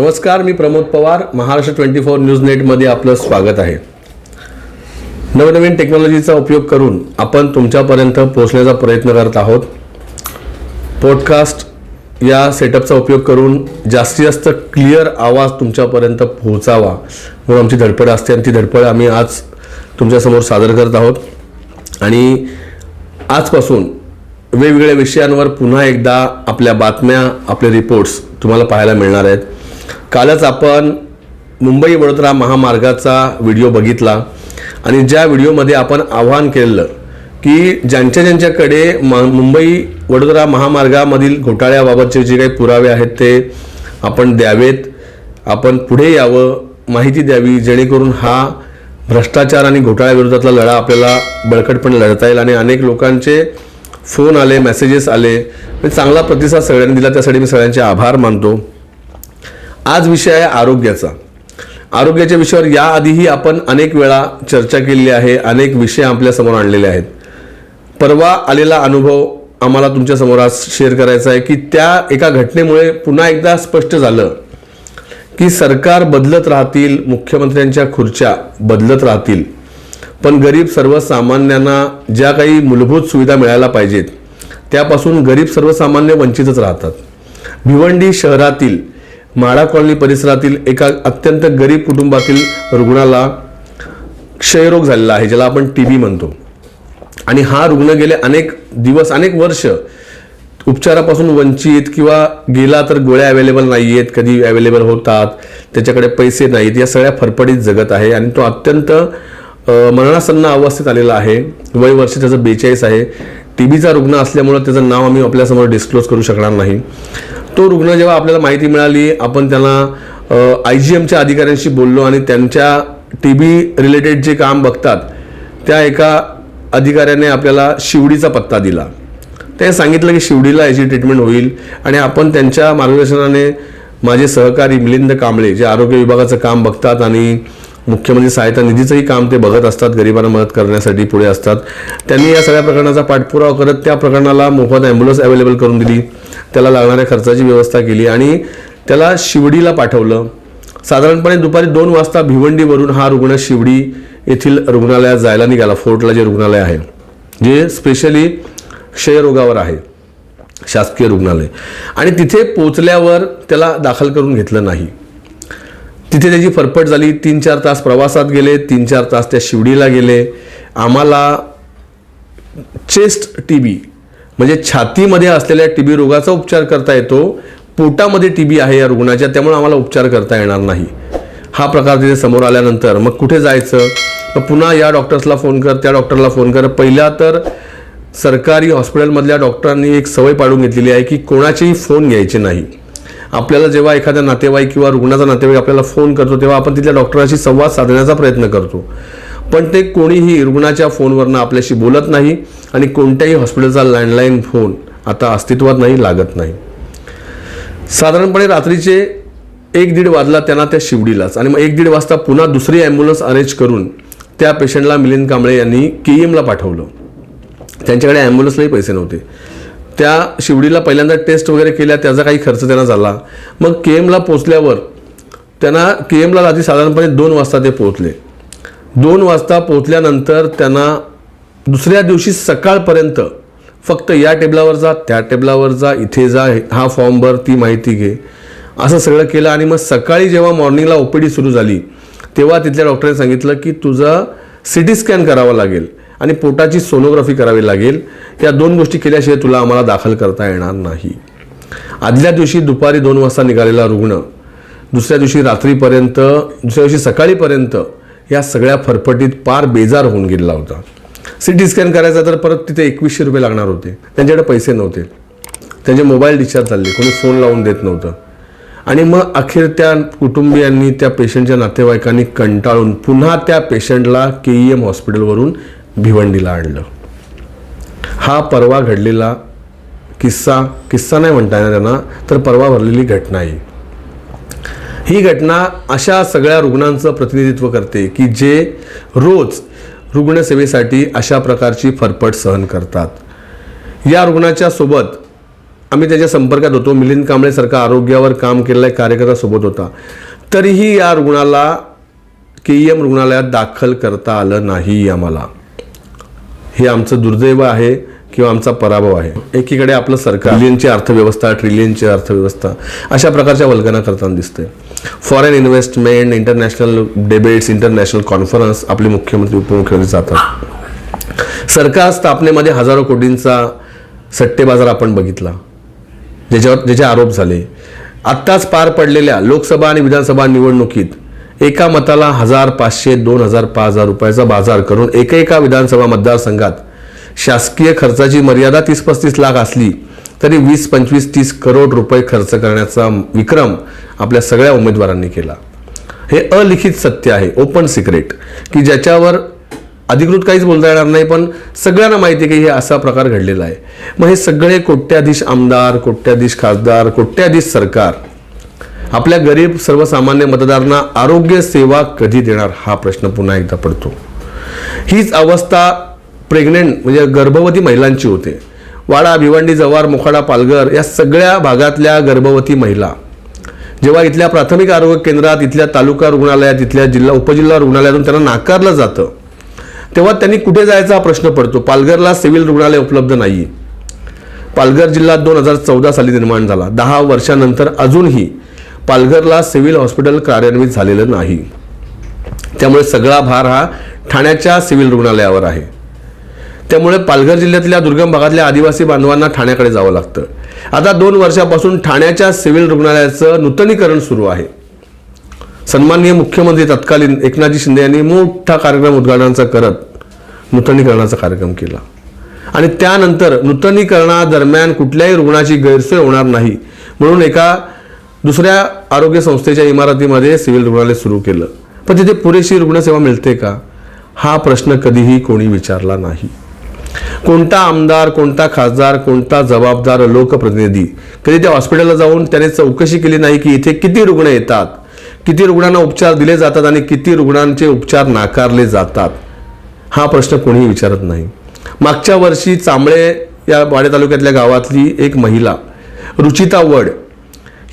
नमस्कार मी Pramod Pawar. Maharashtra twenty four news नेटमध्ये आपलं स्वागत आहे. नवनवीन टेक्नॉलॉजीचा उपयोग करून आपण तुमच्यापर्यंत पोहोचण्याचा प्रयत्न करत आहोत. पॉडकास्ट या सेटअपचा उपयोग करून जास्तीत जास्त क्लिअर आवाज तुमच्यापर्यंत पोहोचावा म्हणून आमची धडपड असते आणि ती धडपड आम्ही आज तुमच्यासमोर सादर करत आहोत. आणि आजपासून वेगवेगळ्या विषयांवर पुन्हा एकदा आपल्या बातम्या आपले रिपोर्ट्स तुम्हाला पाहायला मिळणार आहेत. कालच आपण मुंबई वडोदरा महामार्गाचा व्हिडिओ बघितला आणि ज्या व्हिडिओमध्ये आपण आव्हान केलं की ज्यांच्या ज्यांच्याकडे म मुंबई वडोदरा महामार्गामधील घोटाळ्याबाबतचे जे काही पुरावे आहेत ते आपण द्यावेत. आपण पुढे यावं माहिती द्यावी जेणेकरून हा भ्रष्टाचार आणि घोटाळ्याविरोधातला लढा आपल्याला बळकटपणे लढता येईल आणि अनेक लोकांचे फोन आले मेसेजेस आले. चांगला प्रतिसाद सगळ्यांनी दिला त्यासाठी मी सगळ्यांचे आभार मानतो. आज विषय आहे आरोग्याचा. आरोग्याच्या विषयावर याआधीही आपण अनेक वेळा चर्चा केलेली आहे अनेक विषय आपल्यासमोर आणलेले आहेत. परवा आलेला अनुभव आम्हाला तुमच्यासमोर आज शेअर करायचा आहे की त्या एका घटनेमुळे पुन्हा एकदा स्पष्ट झालं की सरकार बदलत राहतील मुख्यमंत्र्यांच्या खुर्च्या बदलत राहतील. पण गरीब सर्वसामान्यांना ज्या काही मूलभूत सुविधा मिळायला पाहिजेत त्यापासून गरीब सर्वसामान्य वंचितच राहतात. भिवंडी शहरातील माळा कॉलनी परिसरातील एका अत्यंत गरीब कुटुंबातील रुग्णाला क्षयरोग झालेला आहे ज्याला आपण टी बी म्हणतो. आणि हा रुग्ण गेले अनेक दिवस अनेक वर्ष उपचारापासून वंचित किंवा गेला तर गोळ्या अवेलेबल नाही आहेत कधी अवेलेबल होतात त्याच्याकडे पैसे नाहीत या सगळ्या फरफडीत जगत आहे. आणि तो अत्यंत अ, मरणासन्न अवस्थेत आलेला आहे. वय वर्ष त्याचं बेचाळीस आहे. टी बीचा रुग्ण असल्यामुळं त्याचं नाव आम्ही आपल्यासमोर डिस्क्लोज करू शकणार नाही. तो रुग्ण जेव्हा आपल्याला माहिती मिळाली आपण त्याला आय जी एमच्या अधिकाऱ्यांशी बोललो आणि त्यांच्या टी बी रिलेटेड जे काम बघतात त्या एका अधिकाऱ्याने आपल्याला शिवडीचा पत्ता दिला. ते सांगितलं की शिवडीला याची ट्रीटमेंट होईल आणि आपण त्यांच्या मार्गदर्शनाने माझे सहकारी मिलिंद कांबळे जे आरोग्य विभागाचं काम बघतात आणि मुख्यमंत्री सहायता निधीचंही काम ते बघत असतात गरिबांना मदत करण्यासाठी पुढे असतात त्यांनी या सगळ्या प्रकरणाचा पाठपुरावा करत त्या प्रकरणाला मोफत ॲम्ब्युलन्स अवेलेबल करून दिली. त्याला लागणाऱ्या खर्चाची व्यवस्था केली आणि त्याला शिवडीला पाठवलं. साधारणपणे दुपारी दोन वाजता भिवंडीवरून हा रुग्ण शिवडी येथील रुग्णालयात जायला निघाला. फोर्टला जे रुग्णालय आहे जे स्पेशली क्षयरोगावर आहे शासकीय रुग्णालय. आणि तिथे पोचल्यावर त्याला दाखल करून घेतलं नाही. तिथे त्याची फरफट झाली. तीन चार तास प्रवासात गेले तीन चार तास त्या शिवडीला गेले. आम्हाला चेस्ट टी बी म्हणजे छातीमध्ये असलेल्या टी बी रोगाचा उपचार करता येतो पोटामध्ये टी बी आहे या रुग्णाच्या त्यामुळे आम्हाला उपचार करता येणार नाही. हा प्रकार तिथे समोर आल्यानंतर मग कुठे जायचं? मग पुन्हा या डॉक्टर्सला फोन कर त्या डॉक्टरला फोन कर. पहिला तर सरकारी हॉस्पिटलमधल्या डॉक्टरांनी एक सवय पाडून घेतलेली आहे की कोणाचेही फोन घ्यायचे नाही. आपल्याला जेव्हा एखादा नातेवाईक किंवा रुग्णाचा नातेवाईक आपल्याला फोन करतो तेव्हा आपण तिथल्या डॉक्टरांशी संवाद साधण्याचा प्रयत्न करतो. पण ते कोणीही रुग्णाच्या फोनवरनं आपल्याशी बोलत नाही आणि कोणत्याही हॉस्पिटलचा लँडलाईन फोन आता अस्तित्वात नाही लागत नाही. साधारणपणे रात्रीचे एक दीड वाजला त्यांना त्या शिवडीलाच आणि मग एक दीड वाजता पुन्हा दुसरी ॲम्ब्युलन्स अरेंज करून त्या पेशंटला मिलिंद कांबळे यांनी के एमला पाठवलं. त्यांच्याकडे ॲम्ब्युलन्सलाही पैसे नव्हते. त्या शिवडीला पहिल्यांदा टेस्ट वगैरे केल्या त्याचा काही खर्च त्यांना झाला. मग के एमला पोचल्यावर त्यांना के एमला रात्री साधारणपणे दोन वाजता ते पोहोचले. दोन वाजता पोहोचल्यानंतर त्यांना दुसऱ्या दिवशी सकाळपर्यंत फक्त या टेबलावर जा त्या टेबलावर जा इथे जा हा फॉर्म भर ती माहिती घे. असं सगळं केलं आणि मग सकाळी जेव्हा मॉर्निंगला ओ पी डी सुरू झाली तेव्हा तिथल्या डॉक्टरांनी सांगितलं की तुझा सी टी स्कॅन करावा लागेल आणि पोटाची सोनोग्राफी करावी लागेल. या दोन गोष्टी केल्याशिवाय तुला आम्हाला दाखल करता येणार नाही. आदल्या दिवशी दुपारी दोन वाजता निघालेला रुग्ण दुसऱ्या दिवशी रात्रीपर्यंत दुसऱ्या दिवशी सकाळीपर्यंत या सगळ्या फरफटीत पार बेजार होऊन गेलेला होता. सी टी स्कॅन करायचा तर परत तिथे एकवीसशे रुपये लागणार होते. त्यांच्याकडे पैसे नव्हते. त्यांचे मोबाईल डिस्चार्ज झाले. कोणी फोन लावून देत नव्हतं. आणि मग अखेर त्या कुटुंबियांनी त्या पेशंटच्या नातेवाईकांनी कंटाळून पुन्हा त्या पेशंटला के ई एम हॉस्पिटलवरून भिवंडीला आणलं. हा परवा घडलेला किस्सा किस्सा नाही म्हणता येणार त्यांना तर परवा भरलेली घटना आहे ही घटना अशा सगळ्या रुग्णांचं प्रतिनिधित्व करते की जे रोज रुग्णसेवेसाठी अशा प्रकारची फरफट सहन करतात. या रुग्णाच्या सोबत आम्ही त्याच्या संपर्कात होतो. मिलिंद कांबळेसारखा आरोग्यावर काम केलेला एक कार्यकर्ता सोबत होता. तरीही या रुग्णाला के ई एम रुग्णालयात दाखल करता आलं नाही आम्हाला. हे आमचं दुर्दैव आहे किंवा आमचा पराभव आहे. एकीकडे आपलं सरकार ट्रिलियनची अर्थव्यवस्था ट्रिलियनची अर्थव्यवस्था अशा प्रकारच्या वल्गना करताना दिसते foreign investment international debates international conference आपले मुख्यमंत्री उपमुख्यमंत्री जातात. सरकार स्थापनेमध्ये हजारो कोटींचा सट्टे बाजार आपण बघितला. ज्याच्यावर ज्याचे आरोप झाले. आत्ताच पार पडलेल्या लोकसभा आणि विधानसभा निवडणुकीत एका मताला हजार पाचशे दोन हजार पाच हजार रुपयाचा बाजार करून एकेका विधानसभा मतदारसंघात शासकीय खर्चाची मर्यादा तीस पस्तीस लाख असली तरी वीस पंचवीस तीस करोड रुपये खर्च करण्याचा विक्रम आपल्या सगळ्या उमेदवारांनी केला. हे अलिखित सत्य आहे ओपन सिक्रेट की ज्याच्यावर अधिकृत काहीच बोलता येणार नाही पण सगळ्यांना माहिती आहे की हे असा प्रकार घडलेला आहे. मग हे सगळे कोट्याधीश आमदार कोट्याधीश खासदार कोट्याधीश सरकार आपल्या गरीब सर्वसामान्य मतदारांना आरोग्य सेवा कधी देणार हा प्रश्न पुन्हा एकदा पडतो. हीच अवस्था प्रेग्नेंट म्हणजे गर्भवती महिलांची होते. वाडा भिवंडी जव्हार मोखाडा पालघर या सगळ्या भागातल्या गर्भवती महिला. जेव्हा इथल्या प्राथमिक आरोग्य केंद्रात इथल्या तालुका रुग्णालयात इथल्या जिल्हा उपजिल्हा रुग्णालयातून त्यांना नाकारलं जातं तेव्हा त्यांनी कुठे जायचा हा प्रश्न पडतो? पालघरला सिव्हिल रुग्णालय उपलब्ध नाही पालघर जिल्हा दोन हजार चौदा साली निर्माण झाला. दहा वर्षानंतर अजूनही पालघरला सिव्हिल हॉस्पिटल कार्यान्वित झालेलं नाही. त्यामुळे सगळा भार हा ठाण्याच्या सिव्हिल रुग्णालयावर आहे. त्यामुळे पालघर जिल्ह्यातल्या दुर्गम भागातल्या आदिवासी बांधवांना ठाण्याकडे जावं लागतं. आता दोन वर्षापासून ठाण्याच्या सिव्हिल रुग्णालयाचं नूतनीकरण सुरू आहे. सन्माननीय मुख्यमंत्री तत्कालीन एकनाथजी शिंदे यांनी मोठा कार्यक्रम उद्घाटनाचा करत नूतनीकरणाचा कार्यक्रम केला. आणि त्यानंतर नूतनीकरणादरम्यान कुठल्याही रुग्णाची गैरसोय होणार नाही म्हणून एका दुसऱ्या आरोग्य संस्थेच्या इमारतीमध्ये सिव्हिल रुग्णालय सुरू केलं. पण तिथे पुरेशी रुग्णसेवा मिळते का? हा प्रश्न कधीही कोणी विचारला नाही. कोणता आमदार कोणता खासदार कोणता जबाबदार लोकप्रतिनिधी? कधी त्या हॉस्पिटलला जाऊन त्याने चौकशी केली नाही की इथे किती रुग्ण येतात? किती रुग्णांना उपचार दिले जातात आणि किती रुग्णांचे उपचार नाकारले जातात? हा प्रश्न कोणीही विचारत नाही. मागच्या वर्षी चांबळे या वाडे तालुक्यातल्या गावातली एक महिला रुचिता वड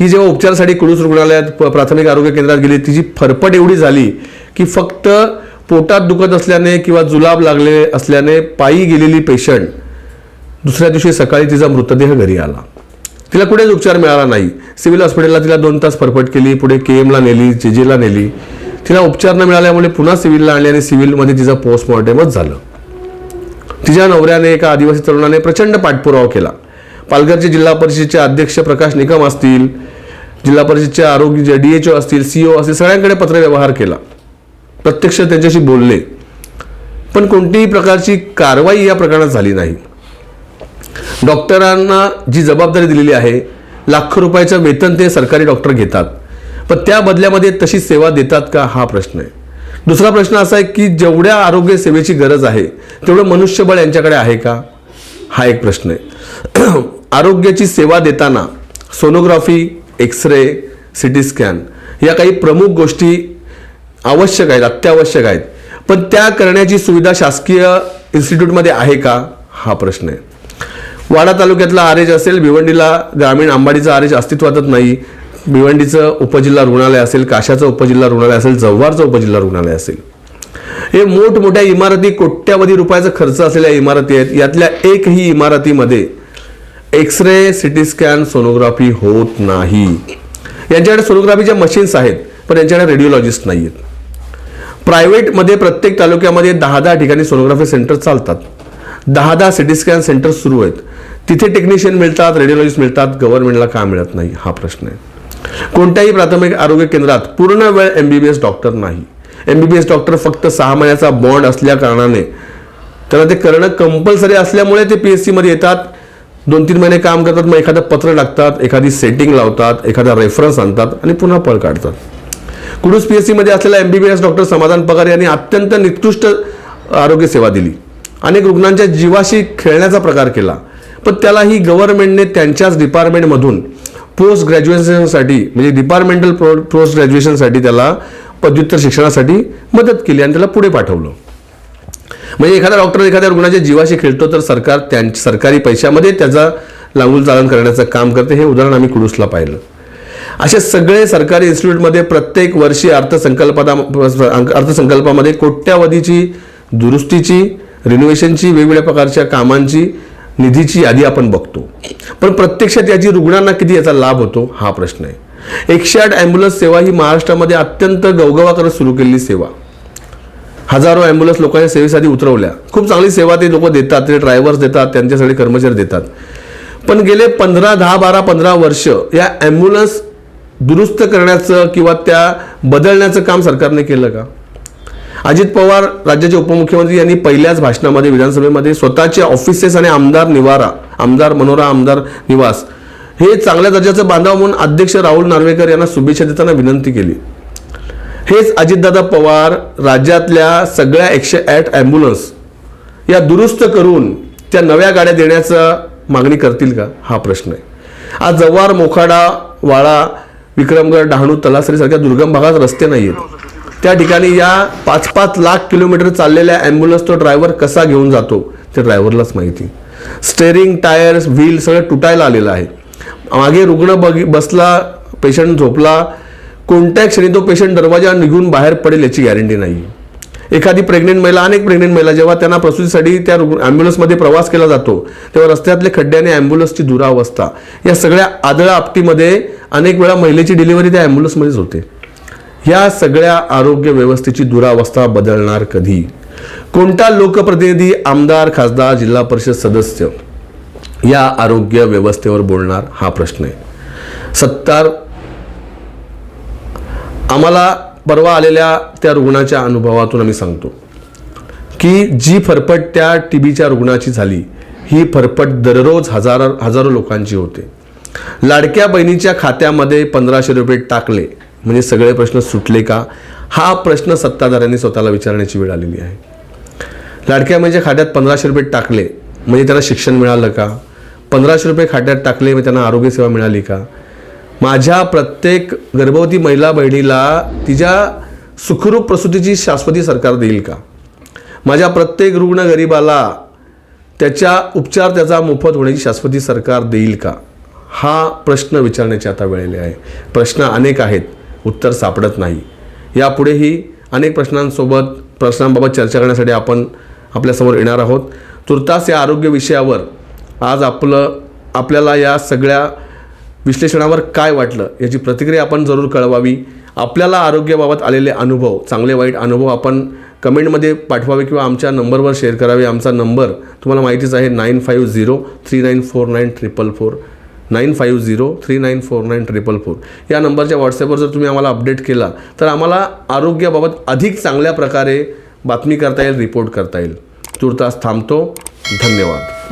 ही जेव्हा उपचारासाठी कुडूस रुग्णालयात प्राथमिक आरोग्य केंद्रात गेली तिची फरफट एवढी झाली की फक्त पोटात दुखत असल्याने किंवा जुलाब लागले असल्याने पायी गेलेली पेशंट दुसऱ्या दिवशी सकाळी तिचा मृतदेह घरी आला. तिला कुठेच उपचार मिळाला नाही. सिव्हिल हॉस्पिटलला तिला दोन तास फरफट केली पुढे के एमला नेली जेजेला नेली. तिला उपचार न मिळाल्यामुळे पुन्हा सिव्हिलला आणली आणि सिव्हिलमध्ये तिचा पोस्टमॉर्टेमच झालं. तिच्या नवऱ्याने एका आदिवासी तरुणाने प्रचंड पाठपुरावा केला. पालघरचे जिल्हा परिषदेचे अध्यक्ष प्रकाश निकम असतील जिल्हा परिषदचे आरोग्य डी एच ओ असतील सीओ असतील सगळ्यांकडे पत्रव्यवहार केला. प्रत्यक्ष त्यांच्याशी बोलले. पण कोणतीही प्रकारची कारवाई या प्रकरणात झाली नाही. डॉक्टरांना जी जबाबदारी दिलेली आहे लाखो रुपयाचं वेतन ते सरकारी डॉक्टर घेतात. पण त्या बदल्यामध्ये तशी सेवा देतात का हा प्रश्न आहे. दुसरा प्रश्न असा आहे की जेवढ्या आरोग्य सेवेची गरज आहे तेवढं मनुष्यबळ यांच्याकडे आहे का? हा एक प्रश्न आहे. आरोग्याची सेवा देताना sonography X ray C T scan या काही प्रमुख गोष्टी आवश्यक आहेत अत्यावश्यक आहेत. पण त्या करण्याची सुविधा शासकीय इन्स्टिट्यूटमध्ये आहे का? हा प्रश्न आहे. वाडा तालुक्यातला आरेज असेल भिवंडीला ग्रामीण आंबाडीचा आरेज अस्तित्वातच नाही. भिवंडीचं उपजिल्हा रुग्णालय असेल काशाचं उपजिल्हा रुग्णालय असेल जव्हारचं उपजिल्हा रुग्णालय असेल. हे मोठमोठ्या इमारती कोट्यावधी रुपयाचा खर्च असलेल्या इमारती आहेत. यातल्या एकही इमारतीमध्ये X ray C T scan sonography होत नाही. यांच्याकडे सोनोग्राफीच्या मशीन्स आहेत पण यांच्याकडे रेडिओलॉजिस्ट नाही आहेत प्रायव्हेटमध्ये प्रत्येक तालुक्यामध्ये दहा दहा ठिकाणी सोनोग्राफी सेंटर चालतात. दहा दहा सिटी स्कॅन सेंटर सुरू आहेत. तिथे टेक्निशियन मिळतात रेडिओलॉजिस्ट मिळतात गव्हर्नमेंटला का मिळत नाही? हा प्रश्न आहे. कोणत्याही प्राथमिक आरोग्य केंद्रात पूर्ण वेळ M B B S doctor नाही. M B B S doctor फक्त सहा महिन्याचा बॉन्ड असल्या कारणाने. त्यांना ते करणं कंपल्सरी असल्यामुळे ते पी एस सीमध्ये येतात. दोन तीन महिने काम करतात मग एखादं पत्र टाकतात एखादी सेटिंग लावतात एखादा रेफरन्स आणतात आणि पुन्हा पळ काढतात. कुडूस पी एस सीमध्ये असलेला M B B S doctor Samadhan Pagar यांनी अत्यंत निकृष्ट आरोग्य सेवा दिली. अनेक रुग्णांच्या जीवाशी खेळण्याचा प्रकार केला. पण त्यालाही गव्हर्नमेंटने त्यांच्याच डिपार्टमेंटमधून पोस्ट ग्रॅज्युएशनसाठी म्हणजे डिपार्टमेंटल पोस्ट ग्रॅज्युएशनसाठी त्याला पदव्युत्तर शिक्षणासाठी मदत केली आणि त्याला पुढे पाठवलं. म्हणजे एखादा डॉक्टर एखाद्या रुग्णाच्या जीवाशी खेळतो तर सरकार त्यां सरकारी पैशामध्ये त्याचा लागूल चालन करण्याचं काम करते. हे उदाहरण आम्ही कुडूसला पाहिलं. असे सगळे सरकारी इन्स्टिट्यूटमध्ये प्रत्येक वर्षी अर्थसंकल्पदा अर्थसंकल्पामध्ये कोट्यावधीची दुरुस्तीची रिनोव्हेशनची वेगवेगळ्या प्रकारच्या कामांची निधीची यादी आपण बघतो. पण प्रत्यक्षात याची रुग्णांना किती याचा लाभ होतो? हा प्रश्न आहे. एकशे आठ ॲम्ब्युलन्स सेवा ही महाराष्ट्रामध्ये अत्यंत गवगवा करत सुरू केलेली सेवा. हजारो ॲम्ब्युलन्स लोकांच्या सेवेसाठी उतरवल्या. खूप चांगली सेवा ते लोक देतात ते ड्रायव्हर्स देतात त्यांच्यासाठी कर्मचारी देतात. पण गेले पंधरा दहा बारा पंधरा वर्ष या ॲम्ब्युलन्स दुरुस्त करण्याचं किंवा त्या बदलण्याचं काम सरकारने केलं का? अजित पवार राज्याचे उपमुख्यमंत्री यांनी पहिल्याच भाषणामध्ये विधानसभेमध्ये स्वतःचे ऑफिसेस आणि आमदार निवारा आमदार मनोरा आमदार निवास हे चांगल्या दर्जाचं बांधावं म्हणून अध्यक्ष राहुल नार्वेकर यांना शुभेच्छा देताना विनंती केली. हेच अजितदादा पवार राज्यातल्या सगळ्या एकशे आठ ॲम्ब्युलन्स या दुरुस्त करून त्या नव्या गाड्या देण्याचं मागणी करतील का? हा प्रश्न आहे. आज जव्हार मोखाडा वाळा विक्रमगड डहाणू तलासरीसारख्या दुर्गम भागात रस्ते नाही आहेत त्या ठिकाणी या पाच पाच लाख किलोमीटर चाललेल्या ॲम्ब्युलन्स तो ड्रायव्हर कसा घेऊन जातो ते ड्रायव्हरलाच माहिती. स्टेअरिंग टायर्स व्हील सगळं तुटायला आलेलं आहे. मागे रुग्ण बघ बसला पेशंट झोपला. कोणत्या क्षणी तो पेशंट दरवाजा निघून बाहेर पडेल याची गॅरंटी नाही. एखादी प्रेग्नेंट महिला अनेक प्रेग्नेंट महिला जेव्हा त्यांना प्रसूतीसाठी त्या रुग्ण ॲम्ब्युलन्समध्ये प्रवास केला जातो तेव्हा रस्त्यातले खड्डे आणि ॲम्ब्युलन्सची दुरावस्था या सगळ्या आदळा आपटीमध्ये अनेक वेळा महिलेची डिलिव्हरी त्या ॲम्ब्युलन्समध्येच होते. या सगळ्या आरोग्य व्यवस्थेची दुरावस्था बदलणार कधी? कोणता लोकप्रतिनिधी आमदार खासदार जिल्हा परिषद सदस्य या आरोग्य व्यवस्थेवर बोलणार? हा प्रश्न आहे. सत्तार आम्हाला परवा आलेल्या त्या रुग्णाच्या अनुभवातून आम्ही सांगतो की जी फरफट त्या टी बीच्या रुग्णाची झाली ही फरफट दररोज हजार हजारो लोकांची होते. लाडक्या बहिणीच्या खात्यामध्ये पंधराशे रुपये टाकले म्हणजे सगळे प्रश्न सुटले का? हा प्रश्न सत्ताधाऱ्यांनी स्वतःला विचारण्याची वेळ आलेली आहे. लाडक्या म्हणजे खात्यात पंधराशे रुपये टाकले म्हणजे त्यांना शिक्षण मिळालं का? पंधराशे रुपये खात्यात टाकले म्हणजे त्यांना आरोग्यसेवा मिळाली का? माझ्या प्रत्येक गर्भवती महिला बहिणीला तिच्या सुखरूप प्रसूतीची शाश्वती सरकार देईल का? माझ्या प्रत्येक रुग्ण गरीबाला त्याच्या उपचार त्याचा मोफत होण्याची शाश्वती सरकार देईल का? हा प्रश्न विचारण्याची आता वेळेले आहे. प्रश्न अनेक आहेत उत्तर सापडत नाही. यापुढेही अनेक प्रश्नांसोबत प्रश्नांबाबत चर्चा करण्यासाठी आपण आपल्यासमोर येणार आहोत. तुर्तास या आरोग्य विषयावर आज आपलं आपल्याला या सगळ्या विश्लेषणावर काय वाटलं याची प्रतिक्रिया आपण जरूर कळवावी. आपल्याला आरोग्याबाबत आलेले अनुभव चांगले वाईट अनुभव आपण कमेंटमध्ये पाठवावे किंवा आमच्या नंबरवर शेअर करावे. आमचा नंबर तुम्हाला माहितीच आहे nine five zero three nine four nine triple four. Nine five zero three nine four nine triple four. या नंबरच्या व्हॉट्सअपवर जर तुम्ही आम्हाला अपडेट केला तर आम्हाला आरोग्याबाबत अधिक चांगल्या प्रकारे बातमी करता येईल रिपोर्ट करता येईल. तुर्तास थांबतो. धन्यवाद.